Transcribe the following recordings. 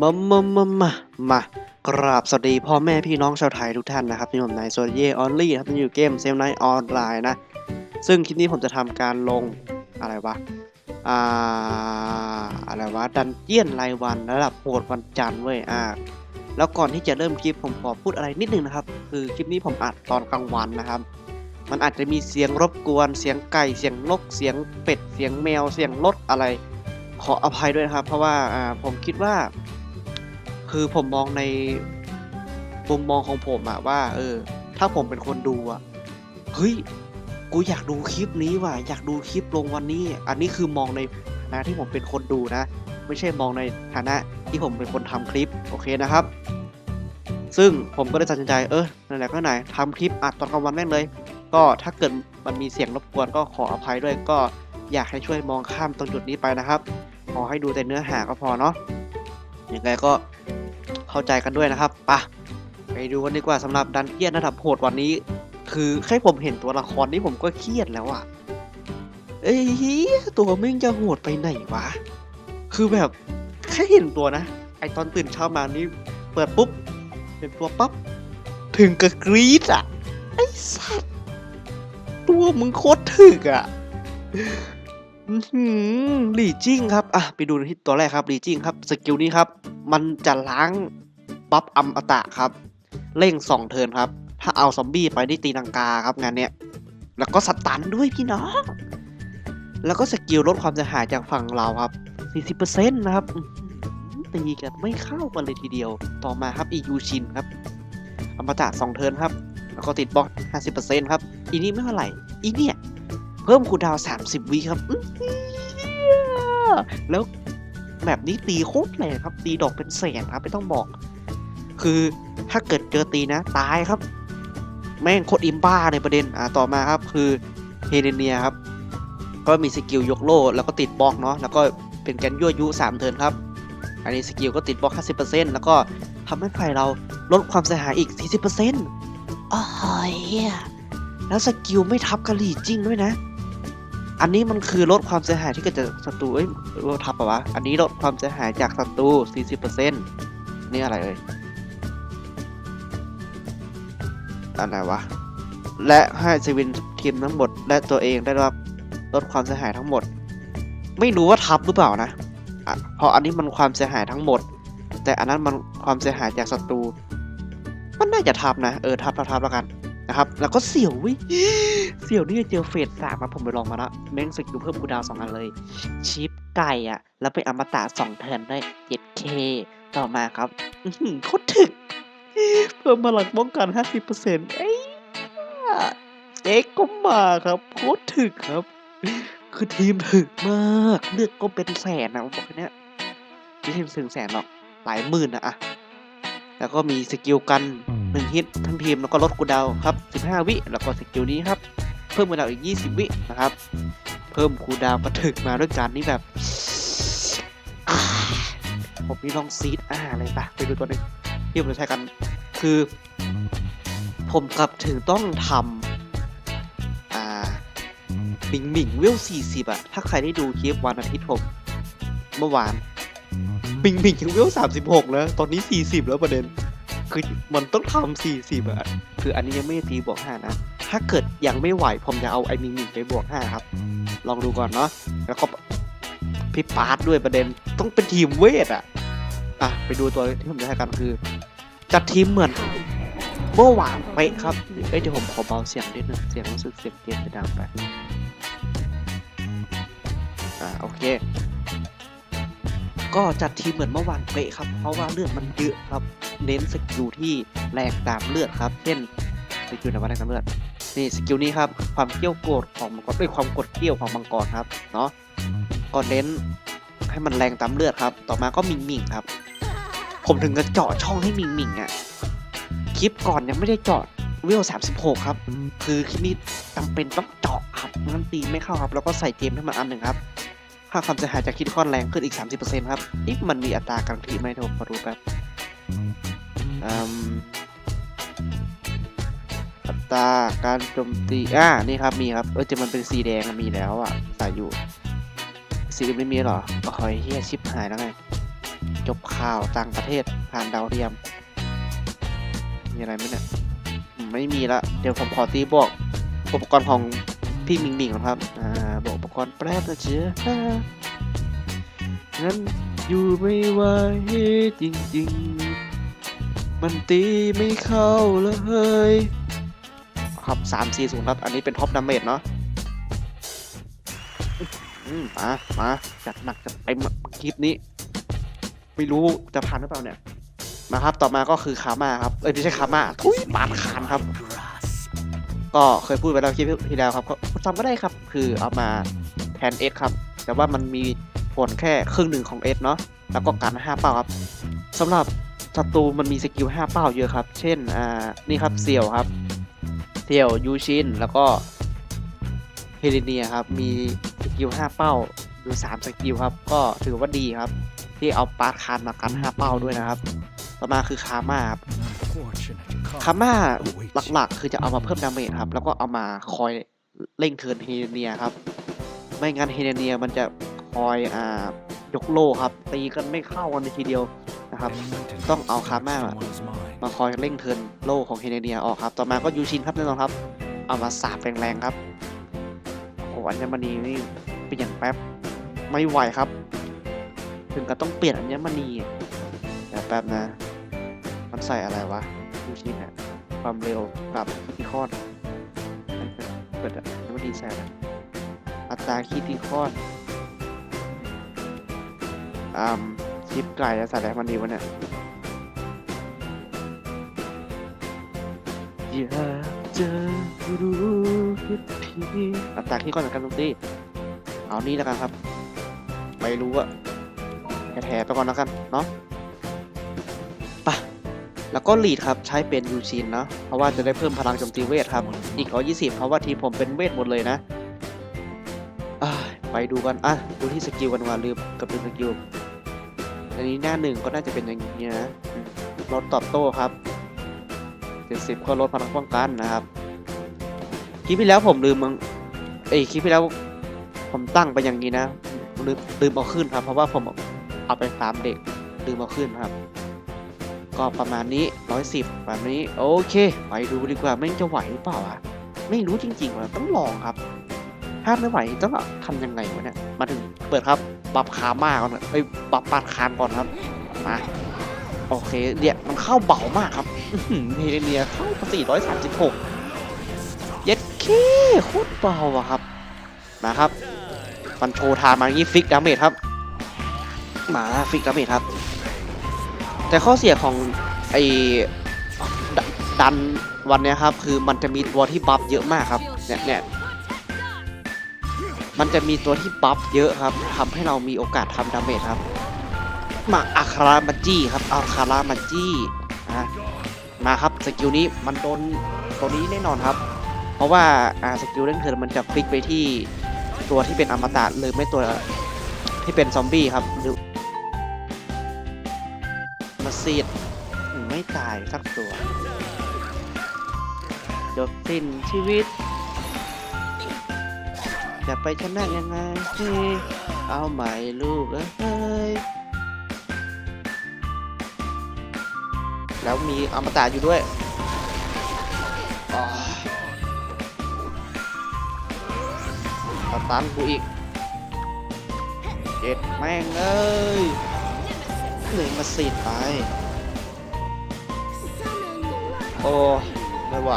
มามามามามากราบสวัสดีพ่อแม่พี่น้องชาวไทยทุกท่านนะครับที่ผมนายโซเยออนลี่ครับอยู่เกมเซมไนออนไลน์นะ ซึ่งคลิปนี้ผมจะทำการลงอะไรวะ อ่า อะไรวะ ดันเจียนรายวันระดับโหดวันจันทร์เว้ย อ่า แล้วก่อนที่จะเริ่มคลิปผมขอพูดอะไรนิดนึงนะครับ คือคลิปนี้ผมอัดตอนกลางวันนะครับ มันอาจจะมีเสียงรบกวน เสียงไก่ เสียงนก เสียงเป็ด เสียงแมว เสียงรถอะไร ขออภัยด้วยนะครับ เพราะว่า อ่า ผมคิดว่า คือผมมองในมุมมองของผมอะว่า เออ ถ้าผมเป็นคนดูอะเฮ้ยกูอยากดูคลิปนี้ว่ะอยากดูคลิปลงวันนี้ อันนี้คือมองในฐานะที่ผมเป็นคนดูนะ ไม่ใช่มองในฐานะที่ผมเป็นคนทำคลิปโอเคนะครับ ซึ่งผมก็ได้ตัดสินใจเออไหนๆก็ไหนทำคลิปอัดตอนกลางวันแม่งเลย ก็ถ้าเกิดมันมีเสียงรบกวนก็ขออภัยด้วยก็อยากให้ช่วยมองข้ามตรงจุดนี้ไปนะครับ ขอให้ดูแต่เนื้อหาก็พอเนาะยังไงก็ เข้าใจกันด้วยนะครับปะไปดูกันดีกว่าสำหรับดันเจียนระดับโหดวันนี้ คือแค่ผมเห็นตัวละครนี่ผมก็เครียดแล้วอะเอ้ยเหี้ยตัวม่งจะโหดไปไหนวะ คือแบบแค่เห็นตัวนะ ไอตอนตื่นเช้ามานี่เปิดปุ๊บเป็นตัวปั๊บถึงกับกรี๊ดอะไอสัตว์ตัวมึงโคตรถึกอะ หลี่จิ้งครับ อะ ไปดูที่ตัวแรกครับหลี่จิ้งครับ สกิลนี้ครับ มันจะล้างบัฟอัมอตะครับ เร่งสองเทิร์นครับ ถ้าเอาซอมบี้ไปนี่ตีลังกาครับงานเนี้ย แล้วก็สตันด้วยพี่น้อง แล้วก็สกิลลดความเสียหายจากฝั่งเราครับ 40%นะครับ ตีกันไม่เข้ากันเลยทีเดียว ต่อมาครับอียูชินครับอมตะสองเทิร์นครับ แล้วก็ติดบล็อก50%ครับ อีนี้ไม่เท่าไหร่ อีเนี่ย เพิ่มคูดาว 30 วิครับอื้อหือแล้วแบบนี้ตีโคตรแรงครับ ตีดอกเป็นแสนครับ ไม่ต้องบอก คือถ้าเกิดเจอตีนะ ตายครับ แม่งโคตรอิมบ้าในประเด็น อ่า ต่อมาครับ คือเฮเดเนียครับ ก็มีสกิลยกโล่แล้วก็ติดบล็อกเนาะ แล้วก็เป็นการยั่วยุ 3 เทิร์นครับ อันนี้สกิลก็ติดบล็อก 50%แล้วก็ทำให้ไฟเราลดความเสียหายอีก 40%อ้าวเหี้ยแล้วสกิลไม่ทับกะหรี่จริงด้วยนะ อันนี้มันคือลดความเสียหายที่เกิดจากศัตรูเอ้ยลดทับปะวะ อันนี้ลดความเสียหายจากศัตรู 40%นี่อะไรเอ่ยอะไรวะ และให้สวินทีมทั้งหมด และตัวเองได้รับลดความเสียหายทั้งหมด ไม่รู้ว่าทับหรือเปล่านะะเพราะอันนี้มันความเสียหายทั้งหมด แต่อันนั้นมันความเสียหายจากศัตรู มันน่าจะทับนะ เออทับทับทับแล้วกัน นะครับ แล้วก็เสี่ยววิเสี่ยวนี่เจอเฟสสามมาผมไปลองมาแล้วแม่งสกิลเพิ่มกูดาวสองอันเลย ชิปไก่อะ แล้วไปอมตะสองเทิร์นได้ 7k ต่อมาครับโคตรถึก เพิ่มพลังป้องกัน 50%เอ้ยเจ๊กก็มาครับโคตรถึกครับ คือทีมถึกมาก เลือกก็เป็นแสนนะผมบอกแค่เนี้ยไม่ใช่ถึงแสนหรอก หลายหมื่นนะอะแล้วก็มีสกิลกัน หนึ่งฮิตทั้งทีมแล้วก็ลดกูดาวครับ 15 วิแล้วก็สกิลนี้ครับ เพิ่มกูดาวอีก 20 วินะครับ เพิ่มคูดาวกระถึกมาด้วยการนี้แบบ ผมนี่ลองซีดอ่าเลยปะไปดูตัวนึงที่ผมจะใช้กันคือ ผมกลับถึงต้องทำอ่าหมิงหมิงเวล 40อะถ้าใครได้ดูคลิปวันอาทิตย์ผมเมื่อวานหมิงหมิงยังเวล36แล้ว ตอนนี้40แล้วประเด็น คือมันต้องทำ40อะคืออันนี้ยังไม่ได้ตีบวก5นะ ถ้าเกิดยังไม่ไหวผมจะเอาไอ้หมิงหมิงไปบวก5ครับ ลองดูก่อนเนาะแล้วก็พี่ปาร์ตด้วยประเด็นต้องเป็นทีมเวทอะอะไปดูตัวที่ผมจะให้กันคือ จัดทีมเหมือนเมื่อวานเป๊ะครับเอ้ยเดี๋ยวผมขอเบาเสียงนิดนึงเสียงรู้สึกเสียงเกมจะดังไปอ่าโอเค ก็จัดทีมเหมือนเมื่อวานเป๊ะครับ เพราะว่าเลือดมันเยอะครับ เน้นสกิลที่แรงตามเลือดครับ เช่นสกิลไหนว่าแรงตามเลือด นี่สกิลนี้ครับ ความเกี้ยวโกรธของมังกรด้วยความกดเกี้ยวของมังกรครับ เนาะก็เน้นให้มันแรงตามเลือดครับ ต่อมาก็มิงมิงครับ ผมถึงกับเจาะช่องให้มิงมิงอะ คลิปก่อนยังไม่ได้เจาะเวล36 ครับ คือคลิปนี้จำเป็นต้องเจาะครับงั้นตีไม่เข้าครับ แล้วก็ใส่เจมให้มันอันหนึ่งครับค่าความเสียหายจากคิดคอนแรงขึ้นอีก 30%ครับนี่มันมีอัตราการทีไหมเดี๋ยวผมขอดูแป๊บ อัตราการโจมตี อ่า นี่ครับ มีครับ เออแต่มันเป็นสีแดงมีแล้วอะ ใส่อยู่ สีอื่นไม่มีหรอโอ้ยเฮียชิปหายแล้วไง จบข่าวต่างประเทศผ่านดาวเทียม มีอะไรไหมเนี่ย ไม่มีละ เดี๋ยวผมขอตีบอก อุปกรณ์ของพี่มิงมิงก่อนครับ อ่า บอกอุปกรณ์แป๊บนะเจ๊งั้นอยู่ไม่ไหวจริงๆ มันตีไม่เข้าเลยครับสามสี่ศูนย์ครับ อันนี้เป็นท็อปดาเมจเนาะมา มา จัดหนักจัดเต็มคลิปนี้ ไม่รู้จะผ่านหรือเปล่าเนี่ย มาครับ ต่อมาก็คือคาม่าครับ เอ้ยไม่ใช่คาม่าทุยปาดคานครับ ก็เคยพูดไปแล้วคลิปที่แล้วครับก็จำก็ได้ครับ คือเอามาแทนเอสครับ แต่ว่ามันมีผลแค่ครึ่งหนึ่งของเอสเนาะ แล้วก็การห้าเป้าครับสำหรับ ศัตรูมันมีสกิลห้าเป้าเยอะครับ เช่น อ่า นี่ครับเสี่ยวครับเสี่ยวยูชิน แล้วก็เฮเลเนียครับ มีสกิลห้าเป้าอยู่สามสกิลครับ ก็ถือว่าดีครับ ที่เอาปาดคานมากันห้าเป้าด้วยนะครับ ต่อมาคือคาม่าครับคาม่าหลักๆ คือจะเอามาเพิ่มดาเมจครับ แล้วก็เอามาคอยเร่งเทิร์นเฮเนียครับ ไม่งั้นเฮเนียมันจะคอยอ่ายกโล่ครับ ตีกันไม่เข้ากันเลยทีเดียว นะครับต้องเอาคาม่ามาคอยเร่งเทินโล่ของเฮเนียออกครับ ต่อมาก็ยูชินครับแน่นอนครับ เอามาสาบแรงๆครับโอ้อัญมณีนี่เป็นอย่างแป๊บไม่ไหวครับ ถึงกับต้องเปลี่ยนอัญมณีเดี๋ยวแป๊บนะ มันใส่อะไรวะดูชิเนี่ยความเร็วกับคิติคอนเปิดอะแล้วมันดีแซนอัตราคิติคอนอ่า ชิปไก่จะใส่อะไรให้มันดีวะเนี่ยอยากเจอรู้คิดทีอัตราคิติคอนเหมือนกันตรงที่เอานี่แล้วกันครับ ไม่รู้อะแถๆไปก่อนแล้วกันเนาะแล้วก็ลีดครับใช้เป็นยูชินเนาะเพราะว่าจะได้เพิ่มพลังโจมตีเวทครับ อีก120เพราะว่าทีมผมเป็นเวทหมดเลยนะอ่าไปดูกันอะดูที่สกิลกันว่าลืมกับลืมสกิล อันนี้หน้าหนึ่งก็น่าจะเป็นอย่างนี้นะลดตอบโต้ครับ70ก็ลดพลังป้องกันนะครับ คลิปที่แล้วผมลืมมึงเอ้ยคลิปที่แล้วผมตั้งไปอย่างนี้นะ ลืมลืมเอาขึ้นครับ เพราะว่าผมเอาไปฟาร์มเด็กลืมเอาขึ้นครับ ก็ประมาณนี้ 110แบบนี้ โอเค ไปดูดีกว่าแม่งจะไหวหรือเปล่าอะไม่รู้จริงๆว่าต้องลองครับ ถ้าไม่ไหวต้องทำยังไงวะเนี่ย มาถึงเปิดครับปรับขามาก่อนนะเอ้ยปรับปาดคานก่อนครับ มาโอเคเนี่ยมันเข้าเบามากครับอื้อหือเฮเนียเข้าไป436 เย็ดเคโคตรเบาอะครับ มาครับ มันโชว์ทานมาอย่างนี้ฟิกดาเมจครับ มาฟิกดาเมจครับ แต่ข้อเสียของไอ้ดดันวันเนี้ยครับ คือมันจะมีตัวที่บัฟเยอะมากครับ เนี่ยเนี่ย มันจะมีตัวที่บัฟเยอะครับทำให้เรามีโอกาสทำดาเมจครับ มาอาคารามาจี้ครับอาคารามาจี้นะมาครับสกิลนี้มันโดนตัวนี้แน่นอนครับ เพราะว่าอ่าสกิลเร่งเทิร์มันจะฟลิกไปที่ตัวที่เป็นอมตะหรือไม่ตัวที่เป็นซอมบี้ครับหรือมาซีดไม่ตายสักตัวจบสิ้นชีวิต จะไปชนะยังไงเฮ้เอาใหม่ลูกเอ้ยแล้วมีอมตะอยู่ด้วยอ๋อสตันกูอีกเจ็ดแม่งเอ้ยเลยมาซีดไป โอ้ ไม่ไหว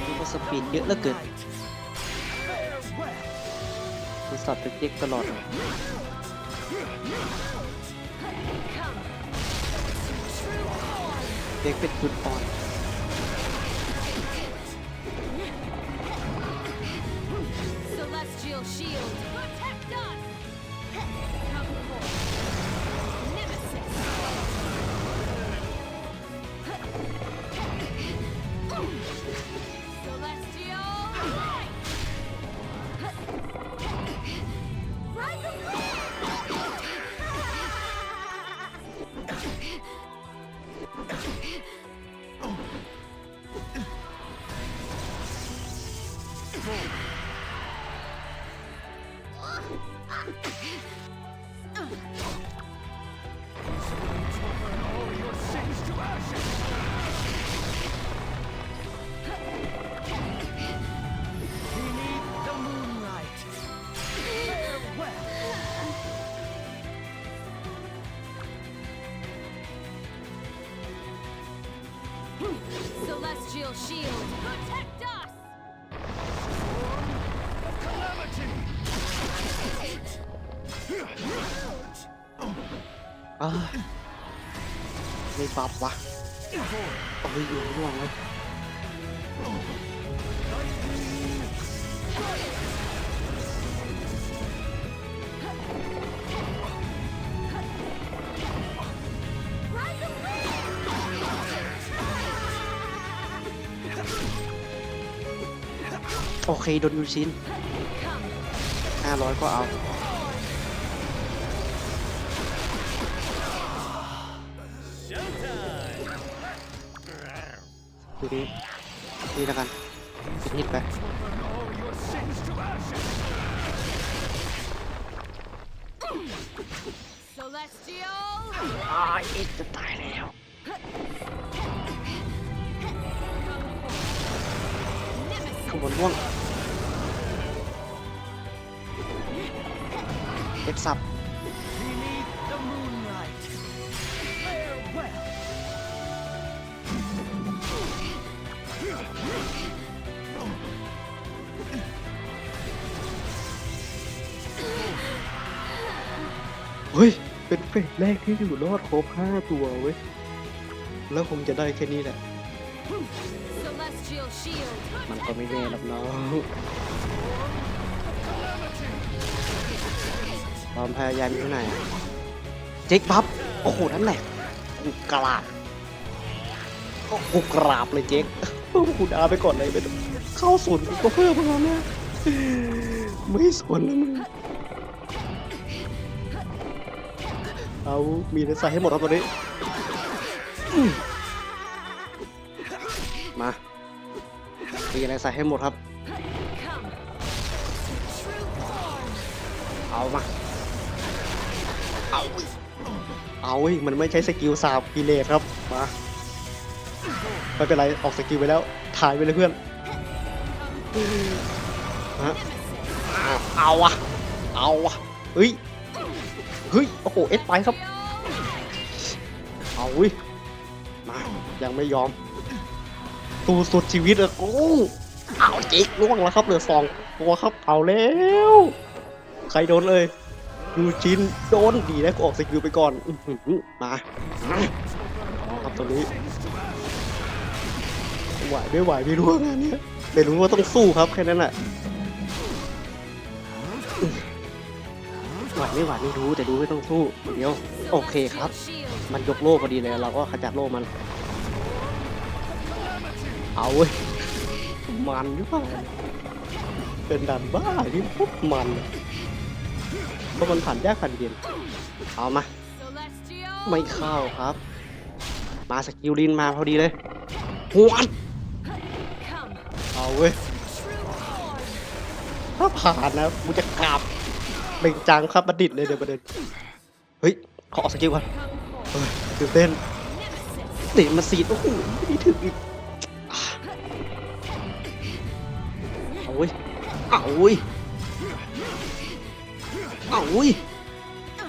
นี้ก็สปีดเยอะเหลือเกินคือสับเป็นเจ๊กตลอดเลยเด็กเป็นจุดอ่อน Celestial shield, protect us! Calamity. อ่าไม่ปรับวะโอ้ยอยู่ห่วงเลย โอเคโดนยูชินห้าร้อยก็เอา ดูดินี่แล้วกันปิดฮิตไป All your sins to ashes. Celestial! อ้ายเอ็กจะตายแล้ว บนม่วงเอ็กซับเฮ้ย เป็นเฟสแรกที่อยู่รอดครบห้าตัวเว้ย แล้วคงจะได้แค่นี้แหละ มันก็ไม่แน่หรอกน้องความพยายามอยู่ไหนอะเจ๊กบัฟโอ้โหนั่นแหละกูกราบโอ้โหกราบเลยเจ๊กกูดาไปก่อนเลยไปเข้าสวนกูก็เพิ่มแล้วเนี่ยไม่สวนแล้วมึงเอามีในใส่ให้หมดครับตอนนี้ มีอะไรใส่ให้หมดครับ เอามา เอาเอาเว้ยมันไม่ใช้สกิลสาบกิเลสครับ มาไม่เป็นไร ออกสกิลไปแล้ว ถ่ายไปเลยเพื่อนฮะเอาอะเอาวะเฮ้ย เฮ้ย โอ้โห เอสไปครับ เอาเว้ยมา ยังไม่ยอม ตูสุดชีวิตอะโอ้เอาจิกล่วงแล้วครับเหลือสองตัวครับเอาแล้ว ใครโดนเลยดูจินโดนดีแล้วกูออกสกิลไปก่อนอมาครับตรงนี้ไหวไม่ไหวไม่รู้งานเนี้ยแต่รู้ว่าต้องสู้ครับแค่นั้นแหละไหวไม่ไหวไม่รู้แต่รู้ไม่ต้องสู้เดี๋ยวโอเคครับ มันยกโล่พอดีเลยเราก็ขจัดโล่มัน เอาเว้ยมันหรือเปล่าเป็นดันบ้าที่พวกมันเพราะมันผ่านยากผ่านเย็นเอามา ไม่เข้าครับ มาสกิลลินมาพอดีเลยหวด Come! เอาเว้ยถ้าผ่านนะกูจะกราบเบ่งจังครับบัณฑิตเลยเดี๋ยวประเด็นเฮ้ย ขอสกิลก่อนเฮ้ยตื่นเต้นเตะมาสีดโอ้โหไม่ถึงอีก เอาเว้ยเอาเว้ยเอาเว้ย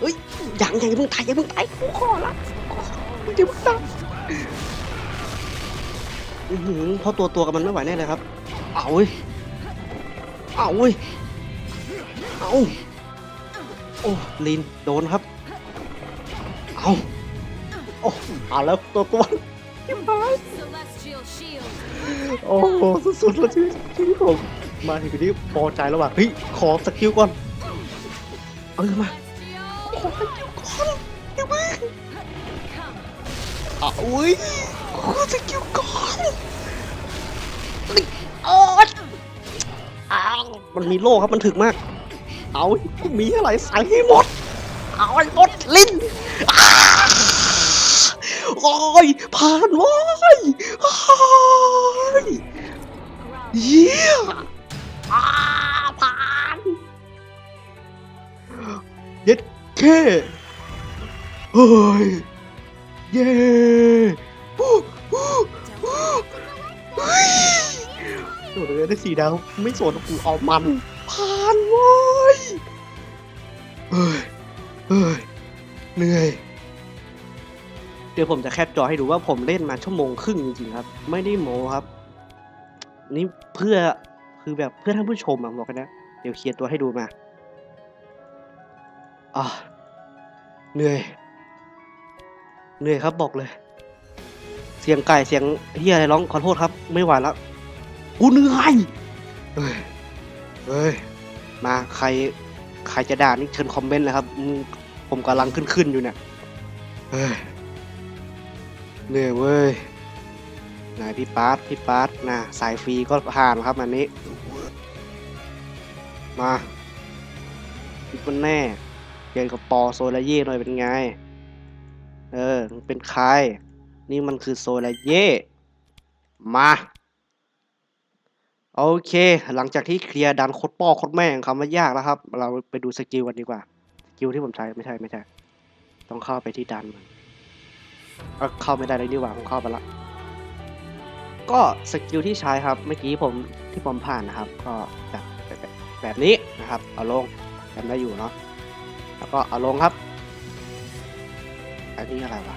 เฮ้ยยังยังอย่าเพิ่งตายอย่าเพิ่งตายกูขอละกูขอมึงอย่าเพิ่งตายอือหือเพราะตัวตัวกับมันไม่ไหวแน่เลยครับ เอาเว้ยเอาเว้ยเอาโอ้ลินโดนครับ เอาโอ้เอาแล้วตัวตัว Celestial shield! โอ้โหสุดๆแล้วชีวิตชีวิตผม มาถึงจุดนี้พอใจแล้วว่ะเฮ้ยขอสกิลก่อนเออมาขอสกิลก่อนเดี๋ยวมึง Come! เอาเว้ยขอสกิลก่อนโอ๊ยอ้าวมันมีโล่ครับมันถึกมาก เอากูมีอะไรใส่ให้หมด เอาให้หมดลิ้นอ้าโอ้ยผ่านว้ยโอ้ยเยี่ยม อ่าผ่านเย็ดแค่เฮ้ยเย้ฮู้ฮู้ฮู้เฮ้ยโดดเลยได้สี่ดาวไม่สนกูเอามันผ่านเว้ยเฮ้ยเฮ้ยเหนื่อยเดี๋ยวผมจะแคปจอให้ดูว่าผมเล่นมาชั่วโมงครึ่งจริงๆครับ ไม่ได้โมครับ นี่เพื่อ คือแบบเพื่อท่านผู้ชมอะบอกกันนะเดี๋ยวเคลียร์ตัวให้ดูมาอ่าเหนื่อย เหนื่อยครับบอกเลย เสียงไก่เสียงเฮียอะไรร้องขอโทษครับ ไม่ไหวแล้วกูเหนื่อยเฮ้ยเฮ้ยมาใครใครจะด่านี่เชิญคอมเมนต์เลยครับ ผมกำลังขึ้นขึ้นๆอยู่เนี่ยเฮ้ยเหนื่อยเว้ยนายพี่ปาร์ตพี่ปาร์ตนะสายฟรีก็ผ่านครับอันนี้ มาคิดว่าแน่เจอกับปอโซลาเย่หน่อยเป็นไง เออเป็นใคร นี่มันคือโซลาเย่มาโอเค หลังจากที่เคลียร์ดันโคตรป้อโคตรแม่งคำว่ายากแล้วครับ เราไปดูสกิลกันดีกว่า สกิลที่ผมใช้ไม่ใช่ไม่ใช่ ต้องเข้าไปที่ดันมันเเข้าไม่ได้เลยดีกว่าผมเข้าไปละ ก็สกิลที่ใช้ครับ เมื่อกี้ผมที่ผมผ่านนะครับ ก็แบบ แบบนี้นะครับ เอาลงจำได้อยู่เนาะแล้วก็เอาลงครับ อันนี้อะไรวะ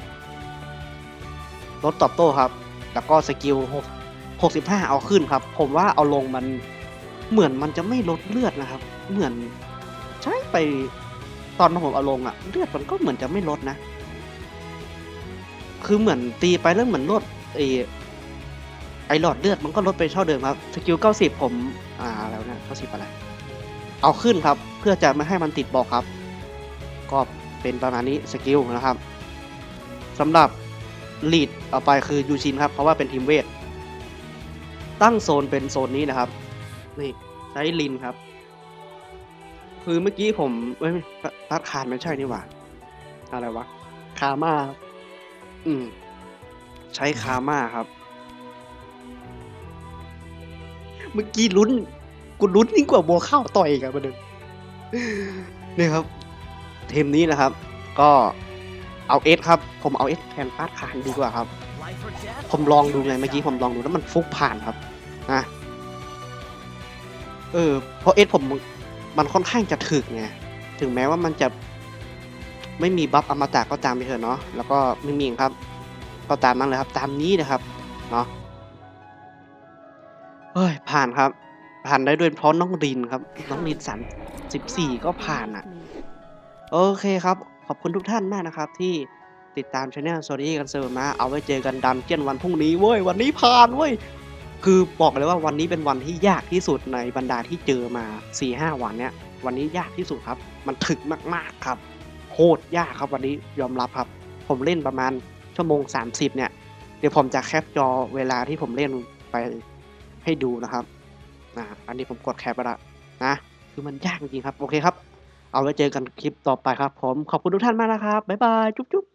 ลดตอบโต้ครับ แล้วก็สกิลหกหกสิบห้าเอาขึ้นครับ ผมว่าเอาลงมันเหมือนมันจะไม่ลดเลือดนะครับ เหมือนใช้ไปตอนผมเอาลงอะเลือดมันก็เหมือนจะไม่ลดนะ คือเหมือนตีไปแล้วเหมือนลดไอไอหลอดเลือดมันก็ลดไปเท่าเดิมครับ สกิลเก้าสิบผม อ่าแล้วนะเก้าสิบอะไร เอาขึ้นครับ เพื่อจะไม่ให้มันติดบอกครับ ก็เป็นประมาณนี้สกิลนะครับสำหรับลีดเอาไปคือยูชินครับ เพราะว่าเป็นทีมเวท ตั้งโซนเป็นโซนนี้นะครับ นี่ใช้ลินครับ คือเมื่อกี้ผมเอ้ยพัดคานไม่ใช่นี่หว่า อะไรวะ คาม่าอืม ใช้คาม่าครับ เมื่อกี้ลุ้น กูลุ้นยิ่งกว่าบัวข้าวต่อยอีกอะประเด็นนี่ครับทีมนี้นะครับ ก็เอาเอสครับ ผมเอาเอสแทนพาดคานดีกว่าครับ ผมลองดูไงเมื่อกี้ผมลองดูแล้วมันฟุกผ่านครับนะเออเพราะเอสผมมันค่อนข้างจะถึกไงถึงแม้ว่ามันจะไม่มีบัฟอมตะก็ตามไปเถอะเนาะแล้วก็ไม่มีครับ ก็ตามนั้นเลยครับ ตามนี้นะครับเนาะเฮ้ยผ่านครับ ผ่านได้ด้วยเพราะน้องรินครับ น้องรินสันสิบสี่ก็ผ่านอะ โอเคครับ ขอบคุณทุกท่านมากนะครับ ที่ติดตามช anel โซดี้กันเซอร์มา เอาไว้เจอกันดันเจียนวันพรุ่งนี้เว้ย วันนี้ผ่านเว้ย คือบอกเลยว่าวันนี้เป็นวันที่ยากที่สุดในบรรดาที่เจอมา4-5วันเนี้ย วันนี้ยากที่สุดครับ มันถึกมากๆครับโคตรยากครับวันนี้ยอมรับครับ ผมเล่นประมาณชั่วโมง 30 เนี่ย เดี๋ยวผมจะแคปจอเวลาที่ผมเล่นไปให้ดูนะครับ นะอันนี้ผมกดแคปไปละนะ คือมันยากจริงครับ โอเคครับ เอาไว้เจอกันคลิปต่อไปครับ ผม ขอบคุณทุกท่านมากนะครับ บ๊ายบาย จุ๊บจุ๊บ